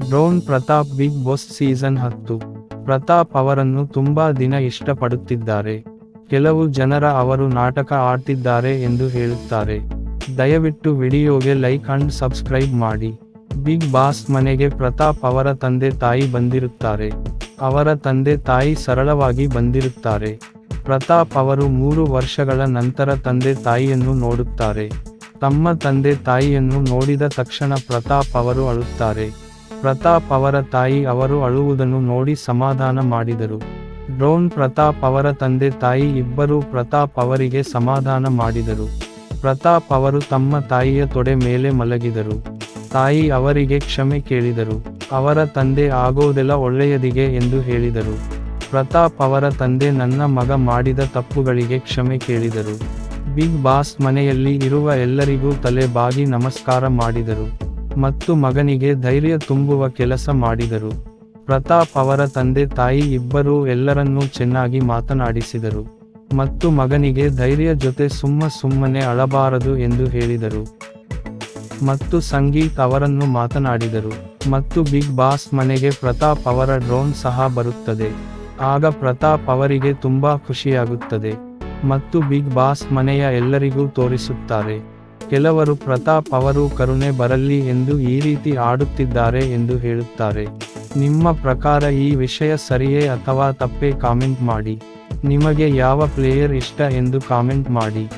Drone Pratap Bigg Boss season ಹತ್ತು. ಪ್ರತಾಪ್ ಅವರನ್ನು ತುಂಬಾ ದಿನ ಇಷ್ಟಪಡುತ್ತಿದ್ದಾರೆ. ಕೆಲವು ಜನರ ಅವರು ನಾಟಕ ಆಡ್ತಿದ್ದಾರೆ ಎಂದು ಹೇಳುತ್ತಾರೆ. ದಯವಿಟ್ಟು ವಿಡಿಯೋಗೆ ಲೈಕ್ ಅಂಡ್ ಸಬ್ಸ್ಕ್ರೈಬ್ ಮಾಡಿ. ಬಿಗ್ ಬಾಸ್ ಮನೆಗೆ ಪ್ರತಾಪ್ ಅವರ ತಂದೆ ತಾಯಿ ಬಂದಿರುತ್ತಾರೆ. ಅವರ ತಂದೆ ತಾಯಿ ಸರಳವಾಗಿ ಬಂದಿರುತ್ತಾರೆ. ಪ್ರತಾಪ್ ಅವರು ಮೂರು ವರ್ಷಗಳ ನಂತರ ತಂದೆ ತಾಯಿಯನ್ನು ನೋಡುತ್ತಾರೆ. ತಮ್ಮ ತಂದೆ ತಾಯಿಯನ್ನು ನೋಡಿದ ತಕ್ಷಣ ಪ್ರತಾಪ್ ಅವರು ಅಳುತ್ತಾರೆ. ಪ್ರತಾಪ್ ಅವರ ತಾಯಿ ಅವರು ಅಳುವುದನ್ನು ನೋಡಿ ಸಮಾಧಾನ ಮಾಡಿದರು. ಡ್ರೋನ್ ಪ್ರತಾಪ್ ಅವರ ತಂದೆ ತಾಯಿ ಇಬ್ಬರೂ ಪ್ರತಾಪ್ ಅವರಿಗೆ ಸಮಾಧಾನ ಮಾಡಿದರು. ಪ್ರತಾಪ್ ಅವರು ತಮ್ಮ ತಾಯಿಯ ತೊಡೆ ಮೇಲೆ ಮಲಗಿದರು. ತಾಯಿ ಅವರಿಗೆ ಕ್ಷಮೆ ಕೇಳಿದರು. ಅವರ ತಂದೆ ಆಗೋದೆಲ್ಲ ಒಳ್ಳೆಯದಿಗೆ ಎಂದು ಹೇಳಿದರು. ಪ್ರತಾಪ್ ಅವರ ತಂದೆ ನನ್ನ ಮಗ ಮಾಡಿದ ತಪ್ಪುಗಳಿಗೆ ಕ್ಷಮೆ ಕೇಳಿದರು. ಬಿಗ್ ಬಾಸ್ ಮನೆಯಲ್ಲಿ ಇರುವ ಎಲ್ಲರಿಗೂ ತಲೆ ಬಾಗಿ ನಮಸ್ಕಾರ ಮಾಡಿದರು. ಮತ್ತು ಮಗನಿಗೆ ಧೈರ್ಯ ತುಂಬುವ ಕೆಲಸ ಮಾಡಿದರು. ಪ್ರತಾಪ್ ಅವರ ತಂದೆ ತಾಯಿ ಇಬ್ಬರೂ ಎಲ್ಲರನ್ನೂ ಚೆನ್ನಾಗಿ ಮಾತನಾಡಿಸಿದರು. ಮತ್ತು ಮಗನಿಗೆ ಧೈರ್ಯ ಜೊತೆ ಸುಮ್ಮ ಸುಮ್ಮನೆ ಅಳಬಾರದು ಎಂದು ಹೇಳಿದರು. ಮತ್ತು ಸಂಗೀತ್ ಅವರನ್ನು ಮಾತನಾಡಿದರು. ಮತ್ತು ಬಿಗ್ ಬಾಸ್ ಮನೆಗೆ ಪ್ರತಾಪ್ ಅವರ ಡ್ರೋನ್ ಸಹ ಬರುತ್ತದೆ. ಆಗ ಪ್ರತಾಪ್ ಅವರಿಗೆ ತುಂಬಾ ಖುಷಿಯಾಗುತ್ತದೆ. ಮತ್ತು ಬಿಗ್ ಬಾಸ್ ಮನೆಯ ಎಲ್ಲರಿಗೂ ತೋರಿಸುತ್ತಾರೆ. ಕೆಲವರು ಪ್ರತಾಪ್ ಅವರು ಕರುಣೆ ಬರಲಿ ಎಂದು ಈ ರೀತಿ ಆಡುತ್ತಿದ್ದಾರೆ ಎಂದು ಹೇಳುತ್ತಾರೆ. ನಿಮ್ಮ ಪ್ರಕಾರ ಈ ವಿಷಯ ಸರಿಯೇ ಅಥವಾ ತಪ್ಪೇ? ಕಾಮೆಂಟ್ ಮಾಡಿ. ನಿಮಗೆ ಯಾವ ಪ್ಲೇಯರ್ ಇಷ್ಟ ಎಂದು ಕಾಮೆಂಟ್ ಮಾಡಿ.